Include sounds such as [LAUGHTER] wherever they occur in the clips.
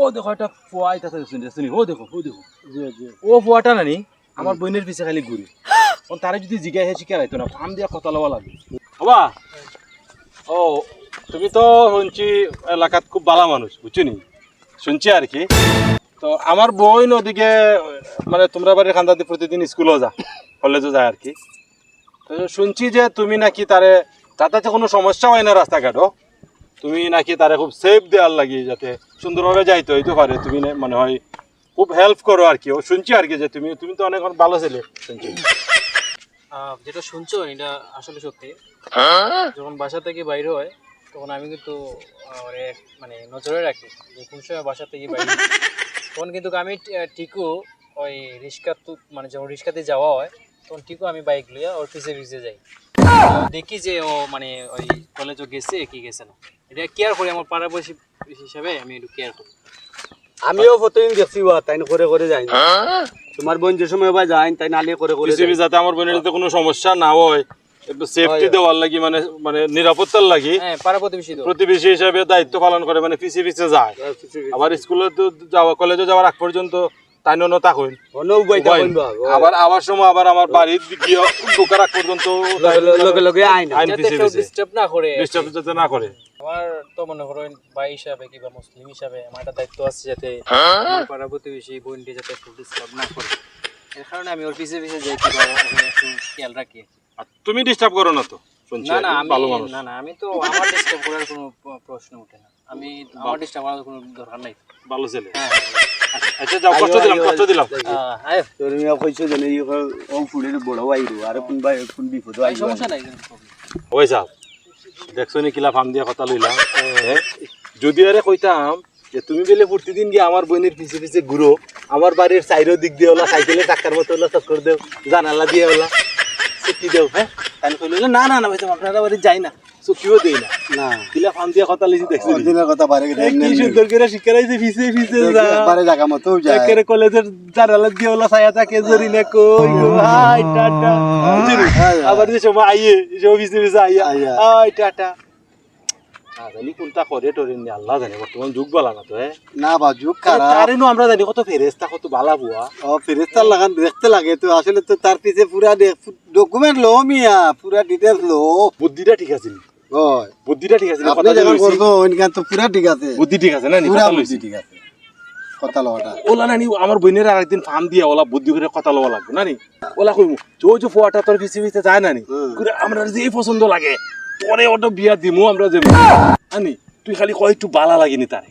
ও দেখো একটা ফুয়া আইতাছে শুনি ও দেখো ও দেখো। ও ফুয়াটা নানি আমার বোনের পিছে খালি ঘুরি। [GASPS] ও তারে যদি জিগাই হে শিকার আইতো না ফার্ম দিয়া কথা লওয়া লাগে। বাবা ও তুমি তো শুনছি এলাকাত খুব ভালো মানুষ বুঝছ নি? শুনছি আর কি। তো আমার বোন ওদিকে মানে তোমরা বাড়ির খান্দাতে প্রতিদিন স্কুলও যা কলেজও যায় আর কি। তো শুনছি যে তুমি নাকি তারে যাতায়াতে কোনো সমস্যা হয় না রাস্তাঘাটও? তুমি নাকি তারা খুব সেফ দেওয়ার লাগি যাতে সুন্দরভাবে যাইতে হইতে পারে। তুমি মনে হয় খুব হেল্প করো আর কি। ও শুনছি আর কি যে তুমি তুমি তো অনেক ভালো ছেলে, শুনছি। যেটা শুনছো, এটা আসলে সত্যি। যখন বাসা থেকে বাইরে হয়, তখন আমি কিন্তু মানে নজরে রাখি যে কোন সময় বাসা থেকে বাইরে তখন কিন্তু আমি টিকু ওই রিক্সা মানে যখন রিক্সাতে যাওয়া হয় তখন আমি বাইক লিয়ে ওর পিছে পিছে যাই। দেখি যে ও মানে ওই কলেজও গেছে কি গেছে না। এটা কেয়ার করি আমার পাড়াপড়শি হিসাবে আমি একটু কেয়ার করি। আমিও প্রতিদিন দেখছি ওয়া তাই করে করে যাই তোমার বোন যে সময় বা যাই তাই নালিয়ে করে করে পিসিবি যাতে আমার বোনের যাতে কোনো সমস্যা না হয় একটু সেফটি দেওয়ার লাগি মানে মানে নিরাপত্তার লাগি। হ্যাঁ পাড়া প্রতিবেশী হিসাবে দায়িত্ব পালন করে মানে পিছিয়ে পিছিয়ে যায়। আবার স্কুলে তো যাওয়া কলেজে যাওয়ার আগ পর্যন্ত তাই তা কইন। আবার আবার সময় আবার আমার বাড়ির গিয়ে ঢোকার আগ পর্যন্ত লগে লগে আইন। আইন ডিস্টার্ব না করে। ডিস্টার্ব যাতে না করে। আমার তো মনে করো ভাই হিসাবে কিংবা মুসলিম হিসাবে আমার একটা দায়িত্ব আছে যাতে আমার পাড়া প্রতিবেশী বোনটি যাতে ডিস্টার্ব না করে। এর কারণে আমি ওর পিছে পিছে যাই কিংবা একটু খেয়াল রাখি। আর তুমি ডিস্টার্ব করো না তো শুনছি না না আমি না না আমি তো আমার ডিস্টার্ব করার কোনো প্রশ্ন ওঠে না। আমি আমার ডিস্টার্ব করার কোনো দরকার নাই। ভালো ছেলে। হ্যাঁ হ্যাঁ। আচ্ছা যাও কষ্ট দিলাম কষ্ট দিলাম। আহ, আয়, তুমি কইছো যে ও ফুলের বড় আইরো আর কোন ভাই কোন বিপদ আইরো সমস্যা নাই ওই যাও। দেখছ নি কিলা ফার্ম দিয়া কথা লইলাম? যদি আরে কইতাম যে তুমি বেলে প্রতিদিন গিয়ে আমার বোনের পিছে পিছে ঘুরো আমার বাড়ির সাইডো দিক দিয়ে ওলা সাইকেলে টাকার মতো ওলা চক্কর দেও জানালা দিয়ে ওলা চুক্তি দেও হ্যাঁ? তাই কইলো না না না ভাই আপনারা বাড়ি যাই না। চুক্তিও দেই না। না। কিলা ফান দিয়া কথা লইছি দেখছি? দিনের কথা এই কি সুন্দর করে শিকারাইছে ফিসে ফিসে যা। পারে জায়গা মতো যায়। একেবারে কলেজের জানালা দিয়ে ওলা ছায়া থাকে জরি না কই। Hi tata. বুঝলি? আবার যে সময় আইয়ে যে ফিসে ফিসে আইয়া। Hi tata. জানি কোনটা করে টরে নি আল্লাহ জানে বর্তমান যুগ বালা না তো হ্যাঁ না বাজু খারাপ তারে আমরা জানি কত ফেরেস্তা কত বালা বুয়া ও ফেরেস্তার লাগান দেখতে লাগে তো আসলে তো তার পিছে পুরা ডকুমেন্ট লো মিয়া পুরা ডিটেলস লো বুদ্ধিটা ঠিক আছে নি? হয়। বুদ্ধিটা ঠিক আছে নি? কথা যখন করছ ওইখান তো পুরা ঠিক আছে। বুদ্ধি ঠিক আছে না নি? পুরা কথা লইছি। ঠিক আছে। কথা লওয়াটা ওলা নানি আমার বোনের আরেকদিন ফার্ম দিয়া ওলা বুদ্ধি করে কথা লওয়া লাগবে নানি ওলা কইমু চো চো ফোয়াটা তোর পিছে পিছে যায় নানি আমরা যে পছন্দ লাগে। পরে ওটা বিয়া দিমু আমরা যে আনি তুই খালি কয় একটু বালা লাগিনি তারে।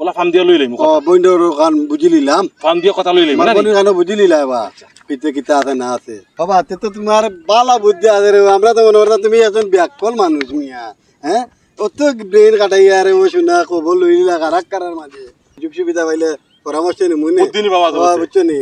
বলা ফার্ম দিয়া লই লইমু ও বইন্ডর গান বুঝি লিলাম ফার্ম দিয়া কথা লই লইমু। নানি মাগনি গান বুঝি নিলাই বা পিতে কিতা আছে না আছে? বাবা তে তো তোমার বালা বুদ্ধি আছে রে আমরা তো মনে করতাম তুমি একজন ব্যাকল মানুষ মিয়া হ্যাঁ অত ব্রেন কাটাইয়া রে ও শুনা খবর লই নিলা কারাক কারার মাঝে সুযোগ সুবিধা পাইলে পরামর্শ নি? মুনে বুদ্ধি নি বাবা বুঝছ নি?